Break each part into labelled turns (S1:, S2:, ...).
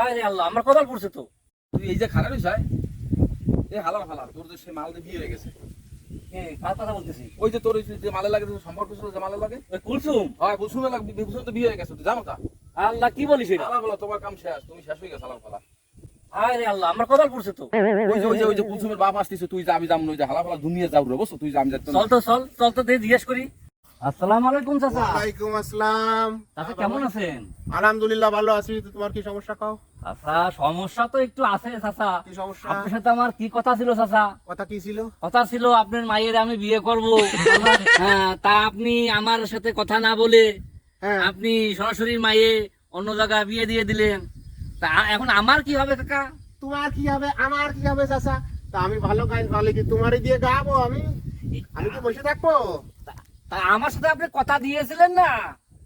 S1: আরে আল্লাহ আমার পড়ছে তো।
S2: তুই এই যে খারাপ হইছ এই হালাল হালাল তোর যে সে মাল দিয়ে বিয়ে হয়ে গেছে।
S1: কার কথা বলতেছি
S2: ওই যে তোর যে মালে লাগে সম্পর্ক ছিল যে মালে লাগে?
S1: কুলসুম?
S2: হয় বুঝুমে লাগবে বুঝুম তো বিয়ে হয়ে গেছে তুই জানো তা
S1: আল্লাহ কি বলিস এটা?
S2: হালাল বলা তোমার কাম শেষ তুমি শেষ হয়ে গেছে হালাল ফালা
S1: আরে আল্লাহ আমার কপাল পড়ছে তো।
S2: ওই যে ওই যে ওই যে কুলসুমের বাপ আসতেছে তুই যাম না ওই যে ফালা দুনিয়া যাও রে বুঝছ? তুই যে আমি যাইতো
S1: চল তো চল চল তো জিজ্ঞেস করি। আসসালামু আলাইকুম চাচা।
S3: ওয়ালাইকুম আসসালাম।
S1: চাচা কেমন আছেন?
S3: আলহামদুলিল্লাহ ভালো আছি। তোমার কি সমস্যা কও?
S1: চাচা সমস্যা তো একটু আছে চাচা।
S3: কি সমস্যা?
S1: আপনার সাথে আমার কি কথা ছিল চাচা?
S3: কথা কি ছিল?
S1: কথা ছিল আপনার মায়ের আমি বিয়ে করব। হ্যাঁ তা আপনি আমার সাথে কথা না বলে
S3: হ্যাঁ।
S1: আপনি সরাসরি মায়ে অন্য জায়গায় বিয়ে দিয়ে দিলেন। তা এখন আমার কি হবে কাকা?
S3: তোমার কি হবে? আমার কি হবে চাচা? তা আমি ভালো গান ভালো কি তোমারই দিয়ে গাবো আমি? আমি কি বসে থাকব?
S1: আমার সাথে আপনি কথা দিয়েছিলেন না?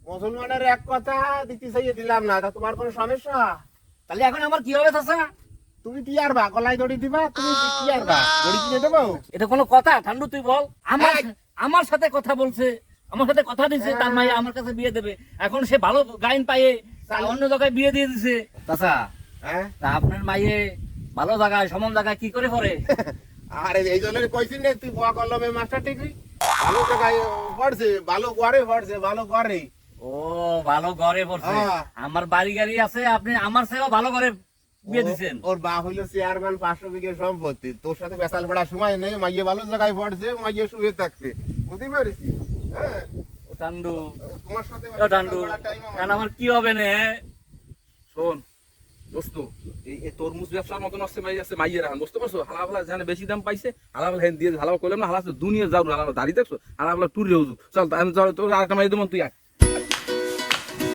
S3: মুসলমানের এক কথা দিতে চাইয়ে দিলাম না তা তোমার কোনো সমস্যা?
S1: তাহলে এখন আমার কি হবে চাচা?
S3: তুমি কি আর বা গলায় দড়ি দিবা? তুমি কি- আর বা দড়ি কিনে দেবো?
S1: এটা কোনো কথা ঠান্ডু তুই বল। আমার আমার সাথে কথা বলছে আমার সাথে কথা দিছে তার মায়ে আমার কাছে বিয়ে দেবে। এখন সে ভালো গাইন পায়ে অন্য জায়গায় বিয়ে দিয়ে দিছে। চাচা
S3: হ্যাঁ?
S1: তা আপনার মায়ে ভালো জায়গায় সমান জায়গায় কি করে পড়ে?
S3: আরে এই জন্য কইছি না তুই বয়া কলমে মাস্টার ডিগ্রি। ভালো জায়গায় পড়ছে ভালো পড়ছে ভালো
S1: ও ভালো ঘরে পড়ছে।
S3: হ্যাঁ।
S1: আমার বাড়ি গাড়ি আছে আপনি আমার সেও ভালো করে বিয়ে দিছেন।
S3: ওর বাপ হইল চেয়ারম্যান পাঁচশো বিঘে সম্পত্তি। তোর সাথে বেসাল পড়ার সময় নেই মাইয়ে ভালো জায়গায় পড়ছে মাইয়ে শুয়ে থাকছে। বুঝতে পারিস হ্যাঁ।
S1: টান্ডু
S3: তোমার সাথে
S1: ও টান্ডু কারণ আমার কি হবে না?
S2: শোন এই মতন আছে দাম পাইছে না দুনিয়া যাও হালা দাঁড়িয়ে দেখছ? হালা তুই টুরে হউজু চল আমি চল, তোর আরেকটা মাই দেবো, তুই আয়।